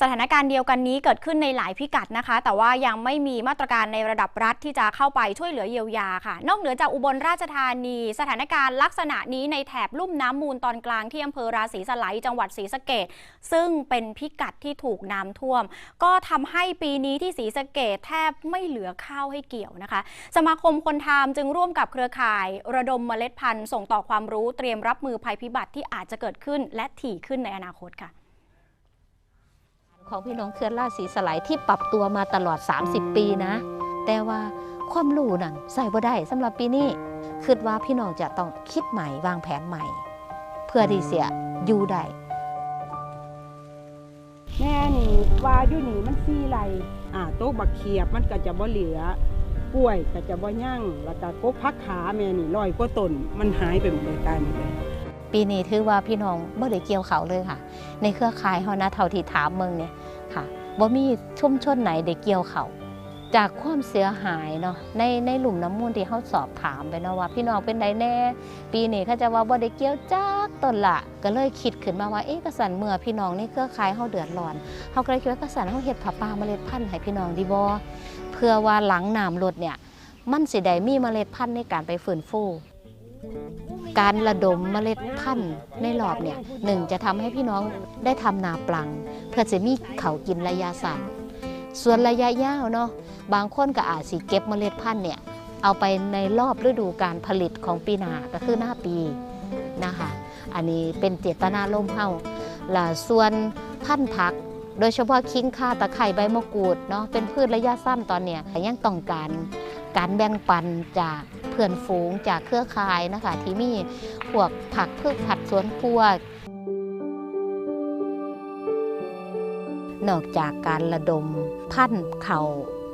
สถานการณ์เดียวกันนี้เกิดขึ้นในหลายพิกัดนะคะ แต่ว่ายังไม่มีมาตรการในระดับรัฐที่จะเข้าไปช่วยเหลือเยียวยาค่ะ นอกเหนือจากอุบลราชธานี สถานการณ์ลักษณะนี้ในแถบลุ่มน้ำมูลตอนกลางที่อำเภอราศีสไลยจังหวัดศรีสะเกดซึ่งเป็นพิกัดที่ถูกน้ำท่วม ก็ทำให้ปีนี้ที่ศรีสะเกดแทบไม่เหลือข้าวให้เกี่ยวนะคะ สมาคมคนทามจึงร่วมกับเครือข่าย ระดมเมล็ดพันธุ์ส่งต่อความรู้เตรียมรับมือภัยพิบัติที่อาจจะเกิดขึ้นและถี่ขึ้นในอนาคตค่ะ ของพี่น้องเคลื่อนราชสีสลายที่ปรับตัวมาตลอด 30 ปีนะ แต่ว่าความรู้นั่นใส่บ่ได้สำหรับปีนี้คิดว่าพี่น้องจะต้องคิดใหม่วางแผนใหม่ เพื่อที่เสียอยู่ได้แม่นี่ว่าอยู่นี่มันซี่ไรอ่าโต๊ะบักเขียบมันก็จะบ่เหลือกล้วยก็จะบ่ยั่งแล้วก็กกพักขาแม่นี่ร้อยกว่าต้นมันหายไปหมดเลยกลายหมดเลยปีนี้ถือว่าพี่น้องบ่ได้เกี่ยวเขาวเลยค่ะ ในเครือข่ายเฮานะเท่าที่ถามเมืองเนี่ย ค่ะบ่มีชุมชนไหนได้เกี่ยวเขาจากความเสียหายเนาะในในหลุมน้ำมูลที่เขาสอบถามไปเนาะว่า พี่น้องเป็นไดแน่ ปีนี้เขาจะว่าบ่ได้เกี่ยวจักต้นละก็เลยคิดขึ้นมาว่าเอ๊ะกระสันเมื่อพี่น้องในเครือข่ายเฮาเดือดร้อนเฮาก็เลยคิดว่ากระสันเฮาเฮ็ดผ้าป่าเมล็ดพันธุ์ให้พี่น้องดีบ่เพื่อว่าหลังน้ำลดเนี่ยมันสิได้มีเมล็ดพันธุ์ในการไปฟื้นฟู การระดมเมล็ดพันธุ์ในรอบเนี่ยหนึ่งจะทำให้พี่น้องได้ทำนาปลัง เพื่อจะมีเขากินระยะสั้นส่วนระยะยาวเนาะบางคนก็อาจสิเก็บเมล็ดพันธุ์เนี่ยเอาไปในรอบฤดูการผลิตของปีหน้าก็คือหน้าปีนะคะอันนี้เป็นเจตนาลมเฮาล่ะส่วนพันธุ์ผัก โดยเฉพาะคิงค่าตะไคร้ใบมะกรูดเนาะเป็นพืชระยะสั้นตอนเนี้ยยังต้องการการแบ่งปันจาก พื่อนฝูงจากเครือข่ายนะคะ ที่มีพวกผักพืชผัดสวนครัวนอกจากการระดมพันเขา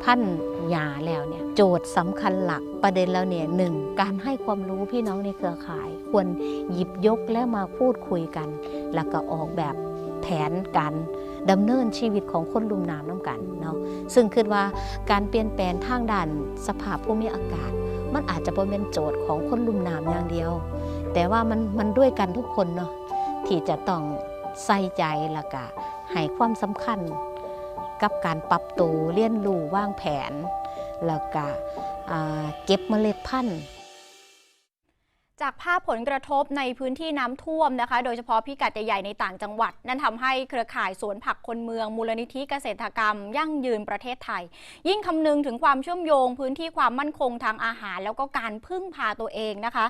พันธุ์หญ้าแล้วเนี่ยโจทย์สำคัญหลักประเด็นแล้วเนี่ยหนึ่งการให้ความรู้พี่น้องในเครือข่าย ควรหยิบยกและมาพูดคุยกัน แล้วก็ออกแบบแผนการดำเนินชีวิตของคนลุ่มน้ำน้ำกันเนาะซึ่งคิดว่าการเปลี่ยนแปลงทางด้านสภาพภูมิอากาศ มันอาจจะบ่เป็นโจทย์ของคนลุ่มน้ำอย่างเดียว แต่ว่ามันมันด้วยกันทุกคนเนาะที่จะต้องใส่ใจแล้วก็ให้ความสำคัญกับการปรับตัวเรียนรู้วางแผน แล้วก็เก็บเมล็ดพันธุ์ จากภาพผลกระทบในพื้นที่น้ำท่วมนะคะ โดยเฉพาะพิกัดใหญ่ๆในต่างจังหวัด นั่นทำให้เครือข่ายสวนผักคนเมือง มูลนิธิเกษตรกรรม ยั่งยืนประเทศไทย ยิ่งคำนึงถึงความเชื่อมโยง พื้นที่ความมั่นคงทางอาหาร แล้วก็การพึ่งพาตัวเองนะคะ